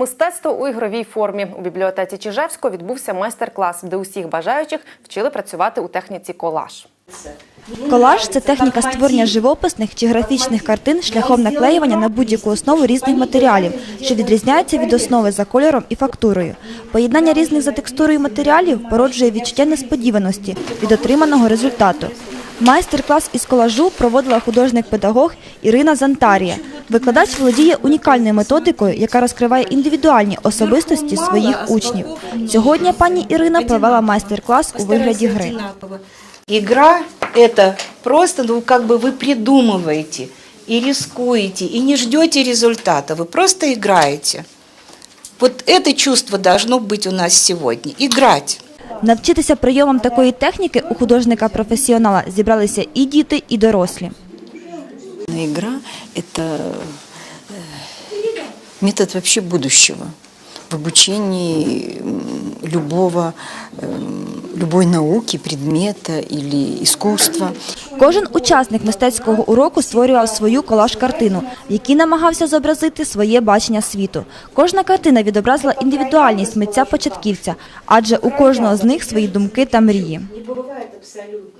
Мистецтво у ігровій формі у бібліотеці Чижевського відбувся майстер-клас, де усіх бажаючих вчили працювати у техніці колаж. Колаж це техніка створення живописних чи графічних картин шляхом наклеювання на будь-яку основу різних матеріалів, що відрізняються від основи за кольором і фактурою. Поєднання різних за текстурою матеріалів породжує відчуття несподіваності від отриманого результату. Майстер-клас із колажу проводила художник-педагог Ірина Зантарія. Викладач володіє унікальною методикою, яка розкриває індивідуальні особистості своїх учнів. Сьогодні пані Ірина провела майстер-клас у вигляді гри. Игра – это просто, ну, как бы вы придумываете и рискуете, и не ждете результата, вы просто играете. Вот это чувство должно быть у нас сегодня – играть. Навчитися прийомам такої техніки у художника-професіонала зібралися і діти, і дорослі. Игра – это э, метод вообще будущего в обучении м, любого, эм, любой науки, предмета или искусства. Кожен учасник мистецького уроку створював свою колаж-картину, в якій намагався зобразити своє бачення світу. Кожна картина відобразила індивідуальність митця-початківця, адже у кожного з них свої думки та мрії. Не буває абсолютно